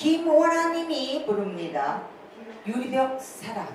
김오라님이 부릅니다. 유리벽 사랑.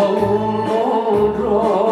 oh road.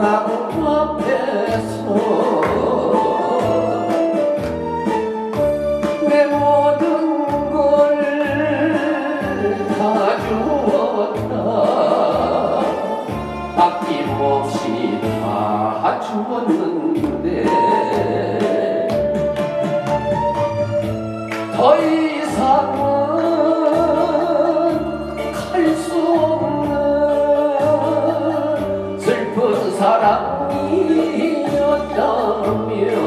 마음 앞에서 내 모든 걸 다 주었다. 아낌없이 다 주었는데 you.